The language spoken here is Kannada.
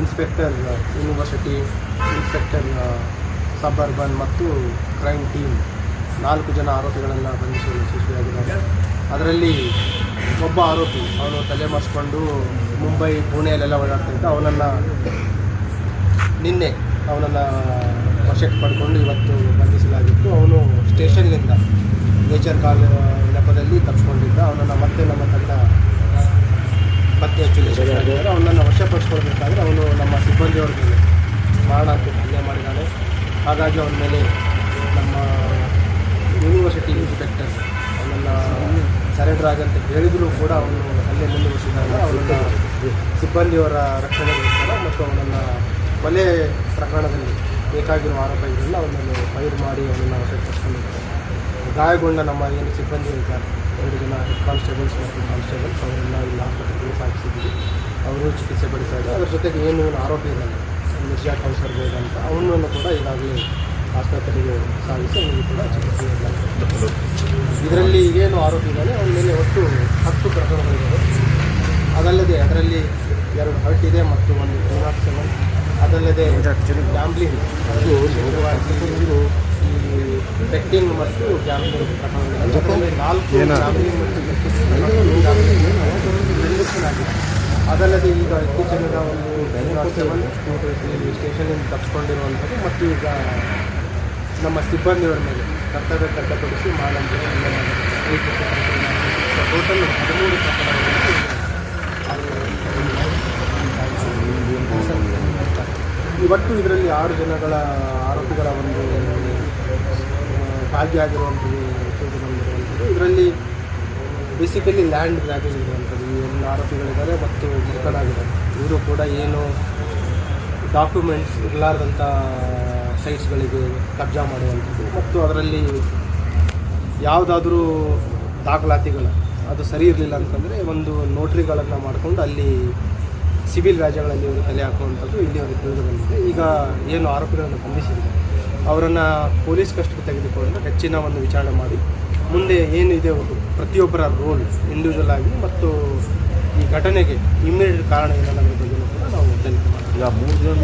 Inspector university inspector sub urban ಮತ್ತು ಕ್ರೈಮ್ ಟೀಮ್ ನಾಲ್ಕು ಜನ ಆರೋಪಿಗಳನ್ನು ಬಂಧಿಸಲು ಯಶಸ್ವಿಯಾಗಿದ್ದಾರೆ ಅದರಲ್ಲಿ ಒಬ್ಬ ಆರೋಪಿ, ಅವನು ತಲೆ ಮರೆಸ್ಕೊಂಡು ಮುಂಬೈ, ಪುಣೆಯಲ್ಲೆಲ್ಲ ಓಡಾಡ್ತಾ ಇದ್ದ. ಅವನನ್ನು ನಿನ್ನೆ ಅವನನ್ನು ವಶಕ್ಕೆ ಪಡ್ಕೊಂಡು ಇವತ್ತು ಬಂಧಿಸಲಾಗಿತ್ತು. ಅವನು ಸ್ಟೇಷನ್ನಿಂದ ನೇಚರ್ ಕಾಲ್ ನೆಪದಲ್ಲಿ ತಪ್ಪಿಸ್ಕೊಂಡಿದ್ದ ಅವನನ್ನು ಮತ್ತೆ ನಮ್ಮ ತಂಡ ಪತ್ತೆ ಹಚ್ಚಲು ಯಶಸ್ವಿಯಾಗಿದ್ದಾರೆ ಅವನನ್ನು ವಶಪಡಿಸ್ಕೊಳ್ಬೇಕಾದ್ರೆ ಅವನು ನಮ್ಮ ಸಿಬ್ಬಂದಿಯವ್ರಿಗೆ ಮಾರಣಾಂತಿಕ ಹಲ್ಲೆ ಮಾಡಿದ್ದಾನೆ. ಹಾಗಾಗಿ ಅವನ ಮೇಲೆ ನಮ್ಮ ಯೂನಿವರ್ಸಿಟಿ ಇನ್ಸ್ಪೆಕ್ಟರ್ ಅವನನ್ನು ಸರೆಂಡರ್ ಆಗಂತ ಹೇಳಿದರೂ ಕೂಡ ಅವನು ಹಲ್ಲೆ ಮುಂದುವರಿಸಿದಾಗ ಅವನನ್ನು ಸಿಬ್ಬಂದಿಯವರ ರಕ್ಷಣೆಗೋಸ್ಕರ ಮತ್ತು ಅವನನ್ನು ಕೊಲೆ ಪ್ರಕರಣದಲ್ಲಿ ಬೇಕಾಗಿರುವ ಆರೋಪಿಗಳನ್ನು ಅವನನ್ನು ಫೈರ್ ಮಾಡಿ ಅವನನ್ನು ವಶಪಡಿಸ್ಕೊಂಡಿದ್ದಾರೆ. ಗಾಯಗೊಂಡ ನಮ್ಮ ಏನು ಸಿಬ್ಬಂದಿ ಇದ್ದಾರೆ, ಎರಡು ಜನ ಕಾನ್ಸ್ಟೇಬಲ್ಸ್ ಮತ್ತು ಕಾನ್ಸ್ಟೇಬಲ್ಸ್ ಅವರು ಚಿಕಿತ್ಸೆ ಪಡಿತಾ ಇದ್ದಾರೆ. ಅದರ ಜೊತೆಗೆ ಏನು ಆರೋಪ ಆರೋಪಿ ಇದ್ದಾನೆ ಮಿರ್ಜಾ ಕೌಸರ್ ಬೇಗ ಅಂತ ಅವನನ್ನು ಕೂಡ ಈಗಾಗಲೇ ಆಸ್ಪತ್ರೆಗೆ ಸಾಗಿಸಿ ಅವನಿಗೆ ಕೂಡ ಚಿಕಿತ್ಸೆ ಇದರಲ್ಲಿ ಏನು ಆರೋಪ ಇದ್ದಾನೆ ಅವನ ಮೇಲೆ ಒಟ್ಟು ಹತ್ತು ಪ್ರಕರಣಗಳಿದ್ದಾವೆ ಅದಲ್ಲದೆ ಅದರಲ್ಲಿ ಎರಡು ಹರ್ಟ್ ಇದೆ ಮತ್ತು ಒಂದು ಟೂ ನಾಟ್ ಸೆವೆನ್. ಅದಲ್ಲದೆ ಗ್ಯಾಂಬ್ಲಿಂಗ್ ಅದು ಇದು ಈ ಬೆಟ್ಟಿಂಗ್ ಮತ್ತು ಗ್ಯಾಂಬ್ಲಿಂಗ್ ಪ್ರಕರಣಗಳಲ್ಲಿ ನಾಲ್ಕು ಗ್ಯಾಂಬ್ಲಿಂಗ್ ಮತ್ತು betting ಪ್ರಕರಣಗಳು conviction ಆಗಿದೆ ಅದಲ್ಲದೆ ಈಗ ಸ್ಟೇಷನಿಂದ ತಪ್ಪಿಸ್ಕೊಂಡಿರುವಂಥದ್ದು ಮತ್ತು ಈಗ ನಮ್ಮ ಸಿಬ್ಬಂದಿಯವರ ಮೇಲೆ ಕರ್ತವ್ಯ ತಡ್ಡಪಡಿಸಿ ಮಾಡಂತ ಹದಿಮೂರು ಇವತ್ತು ಇದರಲ್ಲಿ ಆರು ಜನಗಳ ಆರೋಪಿಗಳ ಒಂದು ಭಾಗಿಯಾಗಿರುವಂಥದ್ದು ಬಂದಿರುವಂಥದ್ದು ಇದರಲ್ಲಿ ಬೇಸಿಕಲಿ ಲ್ಯಾಂಡ್ ಗ್ರ್ಯಾಬಿಂಗ್ ಇರುವಂಥದ್ದು ಈ ಒಂದು ಆರೋಪಿಗಳಿದ್ದಾರೆ ಮತ್ತು ಮುಖಂಡಾಗಿದ್ದಾರೆ ಇವರು ಕೂಡ ಏನು ಡಾಕ್ಯುಮೆಂಟ್ಸ್ ಇರಲಾರ್ದಂಥ ಸೈಟ್ಸ್ಗಳಿಗೆ ಕಬ್ಜಾ ಮಾಡುವಂಥದ್ದು. ಮತ್ತು ಅದರಲ್ಲಿ ಯಾವುದಾದ್ರೂ ದಾಖಲಾತಿಗಳು, ಅದು ಸರಿ ಇರಲಿಲ್ಲ ಅಂತಂದರೆ ಒಂದು ನೋಟ್ರಿಗಳನ್ನು ಮಾಡಿಕೊಂಡು ಅಲ್ಲಿ ಸಿವಿಲ್ ರಾಜ್ಯಗಳಲ್ಲಿ ಇವರು ತಲೆ ಹಾಕುವಂಥದ್ದು ಇಲ್ಲಿ ಅವರು ತಿಳಿದು ಬಂದಿದೆ. ಈಗ ಏನು ಆರೋಪಿಗಳನ್ನು ಬಂಧಿಸಿದೆ ಅವರನ್ನು ಪೊಲೀಸ್ ಕಸ್ಟಡಿ ತೆಗೆದುಕೊಂಡು ಹೆಚ್ಚಿನ ಒಂದು ವಿಚಾರಣೆ ಮಾಡಿ, ಮುಂದೆ ಏನಿದೆ ಪ್ರತಿಯೊಬ್ಬರ ರೋಲ್ ಇಂಡಿವಿಜುವಲ್ ಆಗಿ ಮತ್ತು ಘಟನೆಗೆ ಇಮ್ಮಿಡಿಯೇಟ್ ಕಾರಣ ಏನನ್ನೋದ್ರ ಬಗ್ಗೆ ಕೂಡ ನಾವು ತನಿಖೆ ಈಗ ಮೂರು ಜನ